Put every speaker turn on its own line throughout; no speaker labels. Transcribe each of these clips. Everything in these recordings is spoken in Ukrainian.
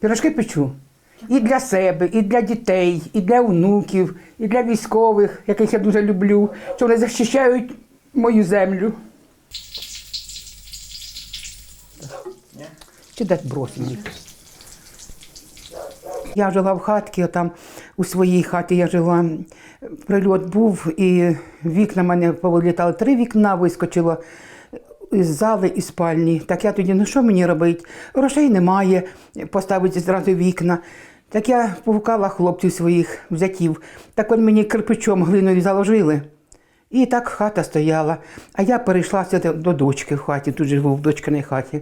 Пірожки печу. І для себе, і для дітей, і для внуків, і для військових, яких я дуже люблю, що вони захищають мою землю. Чи дати бросимо? Я жила в хатці, там у своїй хаті я жила. Прильот був, і вікна мене повилітали. Три вікна вискочило із зали і спальні. Так я тоді, ну що мені робити? Грошей немає, поставити зразу вікна. Так я погукала хлопців своїх взятів. Так вони мені кирпичом глиною заложили. І так хата стояла. А я перейшла до дочки в хаті, тут живу в дочкиній хаті.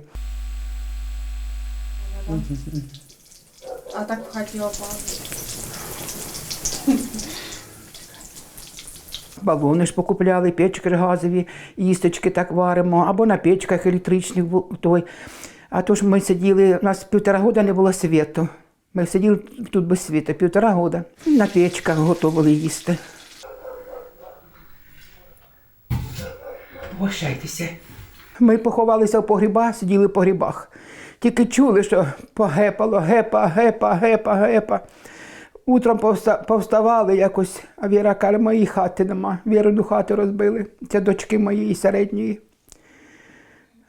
А так в хаті опали.
Балони ж покупляли, печки газові, їсточки так варимо, або на печках електричних той. А то ж ми сиділи, у нас півтора года не було світу. Ми сиділи тут без світу, півтора года. На печках готували їсти. Гощайтеся. Ми поховалися в погрібах, сиділи в погрібах. Тільки чули, що погепало, гепа, гепа, гепа, гепа. Утром повста- повставали якось, а Віра каже, моєї хати нема. Вірину хату розбили. Це дочки моєї середньої.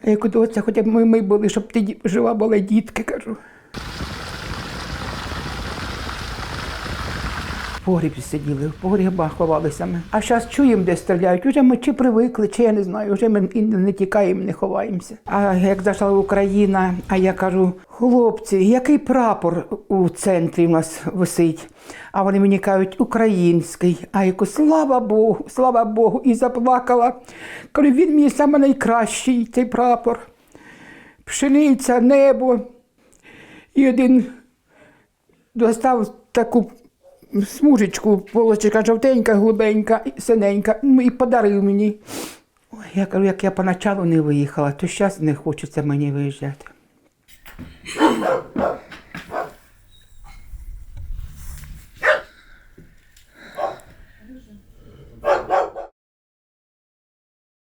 Я кажу, хоча б ми, ми були, щоб ти жива була дітки, кажу. Погрібі сиділи, в погрібах ховалися ми. А зараз чуємо, де стріляють. Уже ми чи привикли, чи я не знаю, вже ми не тікаємо, не ховаємося. А як зайшла Україна, а я кажу, хлопці, який прапор у центрі в нас висить? А вони мені кажуть, український. А я кажу, слава Богу, слава Богу, і заплакала. Кажу, він мій саме найкращий, цей прапор. Пшениця, небо. І один достав таку смужечку, полочка жовтенька, глибенька, і синенька, ну, і подарив мені. Ой, я кажу, як я поначалу не виїхала, то зараз не хочеться мені виїжджати.